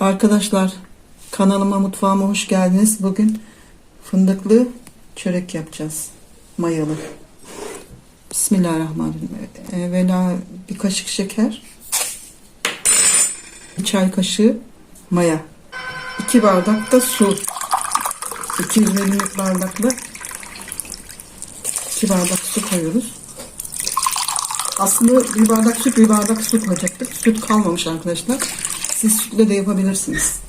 Arkadaşlar kanalıma mutfağıma hoş geldiniz. Bugün fındıklı çörek yapacağız. Mayalı. Bismillahirrahmanirrahim. Evvela bir kaşık şeker. Bir çay kaşığı maya. 2 bardak da su. 200 milimlik bardakla 2 bardak su koyuyoruz. Aslında bir bardak süt, bir bardak su koyacaktık. Süt kalmamış arkadaşlar. Siz sütle de yapabilirsiniz.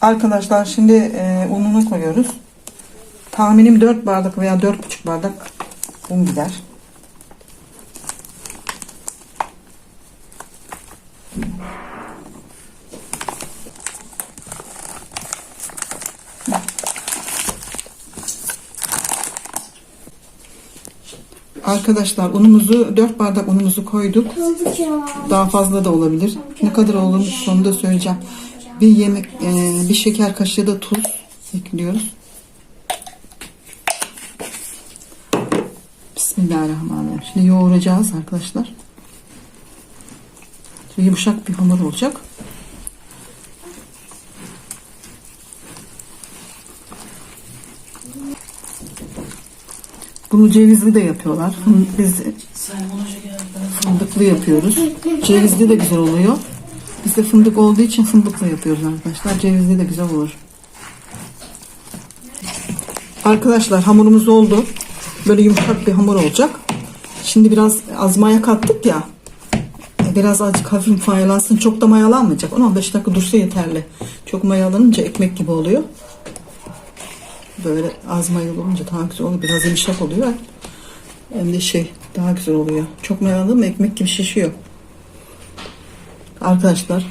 Arkadaşlar şimdi e, ununu koyuyoruz. Tahminim 4 bardak veya 4,5 bardak un gider. Arkadaşlar unumuzu 4 bardak unumuzu koyduk. Daha fazla da olabilir. Ne kadar olduğunu sonunda söyleyeceğim. Bir yemek, e, bir şeker kaşığı da tuz ekliyoruz. Bismillahirrahmanirrahim. Şimdi yoğuracağız arkadaşlar. Şimdi yumuşak bir hamur olacak. Bunu cevizli de yapıyorlar. Biz fındıklı yapıyoruz. Cevizli de güzel oluyor. Biz de fındık olduğu için fındıklı yapıyoruz arkadaşlar. Cevizli de güzel olur. Arkadaşlar hamurumuz oldu. Böyle yumuşak bir hamur olacak. Şimdi biraz az maya kattık ya. Biraz azıcık hafif mayalansın. Çok da mayalanmayacak. 10-15 dakika dursa yeterli. Çok mayalanınca ekmek gibi oluyor. Böyle az mayalı olunca daha güzel oluyor. Biraz yumuşak oluyor. Hem de şey daha güzel oluyor. Çok mayalı mı ekmek gibi şişiyor. Arkadaşlar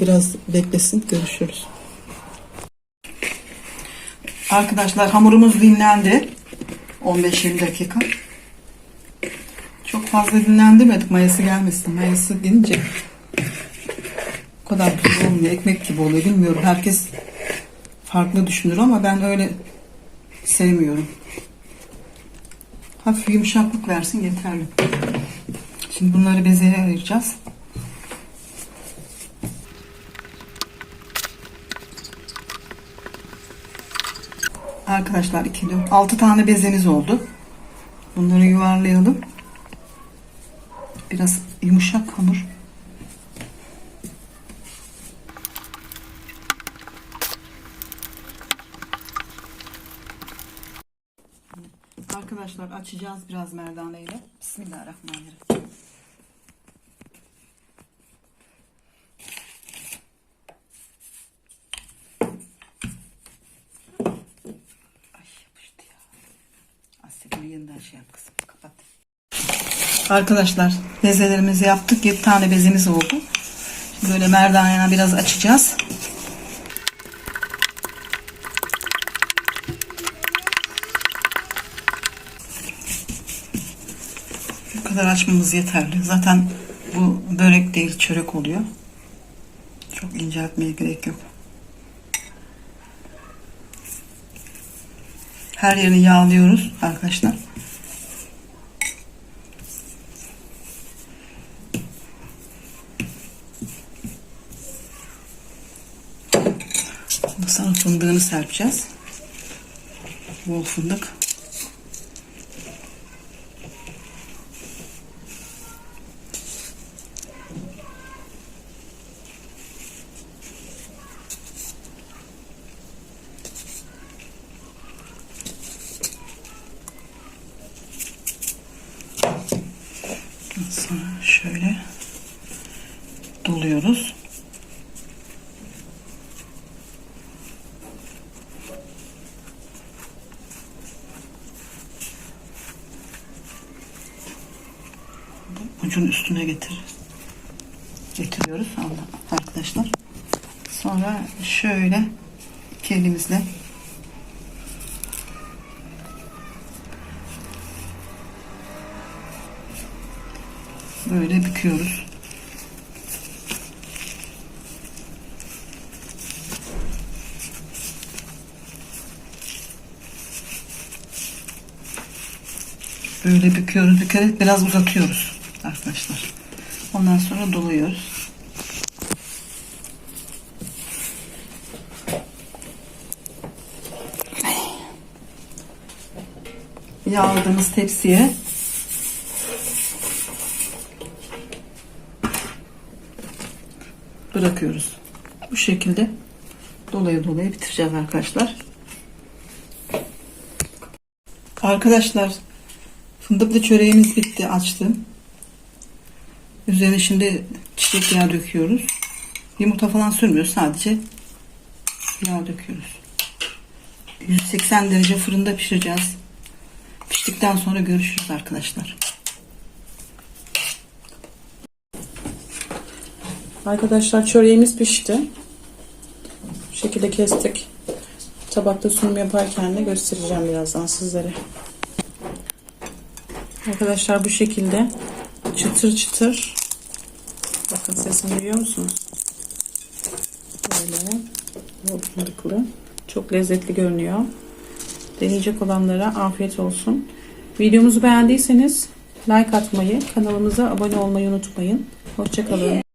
biraz beklesin görüşürüz. Arkadaşlar hamurumuz dinlendi. 15-20 dakika. Çok fazla dinlendirmedik mayası gelmesin. Mayası gelince o kadar güzel olmuyor. Ekmek gibi oluyor. Bilmiyorum herkes farklı düşünür ama ben öyle sevmiyorum. Hafif yumuşaklık versin yeterli. Şimdi bunları bezeye ayıracağız. Arkadaşlar 2 6 tane bezemiz oldu. Bunları yuvarlayalım. Biraz yumuşak hamur. Arkadaşlar açacağız biraz merdane ile. Bismillahirrahmanirrahim. Şey yap kızım. Kapat. Arkadaşlar bezelerimizi yaptık. 7 tane bezemiz oldu. Böyle merdaneye biraz açacağız. Kadar açmamız yeterli. Zaten bu börek değil çörek oluyor. Çok inceltmeye gerek yok. Her yerini yağlıyoruz arkadaşlar. Sonra fındığını serpeceğiz. Bol fındık. Sonra şöyle doluyoruz. Ucun üstüne getir getiriyoruz arkadaşlar. Sonra şöyle elimizle böyle büküyoruz. Böyle büküyoruz, bükerek biraz uzatıyoruz arkadaşlar. Ondan sonra doluyoruz. Yağladığımız tepsiye bırakıyoruz. Bu şekilde dolaya dolaya bitireceğiz arkadaşlar. Arkadaşlar fındıklı çöreğimiz bitti açtım. Üzerine şimdi çiçek yağı döküyoruz. Yumurta falan sürmüyoruz sadece yağ döküyoruz. 180 derece fırında pişireceğiz. Piştikten sonra görüşürüz arkadaşlar. Arkadaşlar çöreğimiz pişti. Bu şekilde kestik. Tabakta sunum yaparken de göstereceğim birazdan sizlere. Arkadaşlar bu şekilde çıtır çıtır. Bakın sesini duyuyor musunuz? Böyle bol fındıklı. Çok lezzetli görünüyor. Deneyecek olanlara afiyet olsun. Videomuzu beğendiyseniz like atmayı, kanalımıza abone olmayı unutmayın. Hoşçakalın.